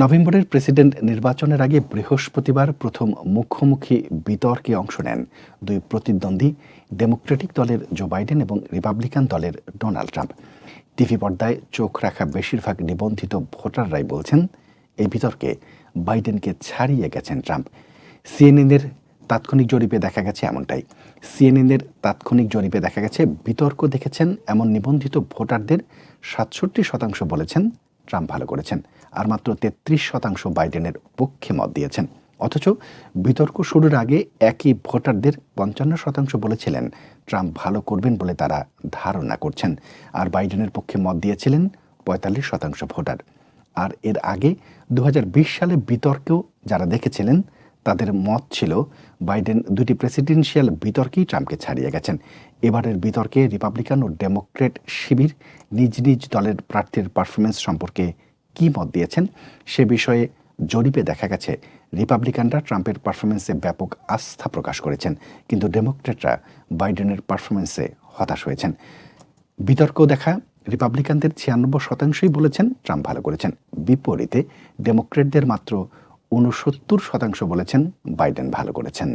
নভেম্বরের প্রেসিডেন্ট নির্বাচনের আগে বৃহস্পতিবার প্রথম মুখোমুখি বিতর্কে অংশ নেন দুই প্রতিদ্বন্দ্বী ডেমোক্রেটিক দলের জো বাইডেন এবং রিপাবলিকান দলের ডোনাল্ড ট্রাম্প। টিভি পর্দায় চোখ রাখা বেশিরভাগ নিবন্ধিত ভোটাররাই বলছেন, এই বিতর্কে বাইডেনকে ছাড়িয়ে গেছেন ট্রাম্প। সিএনএনের তাৎক্ষণিক জরিপে দেখা গেছে এমনটাই। সিএনএনের তাৎক্ষণিক জরিপে দেখা গেছে, বিতর্ক দেখেছেন এমন নিবন্ধিত ভোটারদের সাতষট্টি শতাংশ বলেছেন ট্রাম্প ভালো করেছেন, আর মাত্র তেত্রিশ শতাংশ বাইডেনের পক্ষে মত দিয়েছেন। অথচ বিতর্ক শুরুর আগে একই ভোটারদের পঞ্চান্ন শতাংশ বলেছিলেন, ট্রাম্প ভালো করবেন বলে তারা ধারণা করছেন, আর বাইডেনের পক্ষে মত দিয়েছিলেন পঁয়তাল্লিশ শতাংশ ভোটার। আর এর আগে দু হাজার বিশ সালে বিতর্কেও যারা দেখেছিলেন তাদের মত ছিল বাইডেন দুটি প্রেসিডেন্সিয়াল বিতর্কেই ট্রাম্পকে ছাড়িয়ে গেছেন। এবারের বিতর্কে রিপাবলিকান ও ডেমোক্রেট শিবির নিজ নিজ দলের প্রার্থীর পারফরমেন্স সম্পর্কে কী মত দিয়েছেন সে বিষয়ে জরিপে দেখা গেছে, রিপাবলিকানরা ট্রাম্পের পারফরমেন্সে ব্যাপক আস্থা প্রকাশ করেছেন, কিন্তু ডেমোক্রেটরা বাইডেনের পারফরমেন্সে হতাশ হয়েছেন। বিতর্ক দেখা রিপাবলিকানদের ছিয়ানব্বই শতাংশই বলেছেন ট্রাম্প ভালো করেছেন। বিপরীতে ডেমোক্রেটদের মাত্র ঊনসত্তর শতাংশ বলেছেন বাইডেন ভালো করেছেন।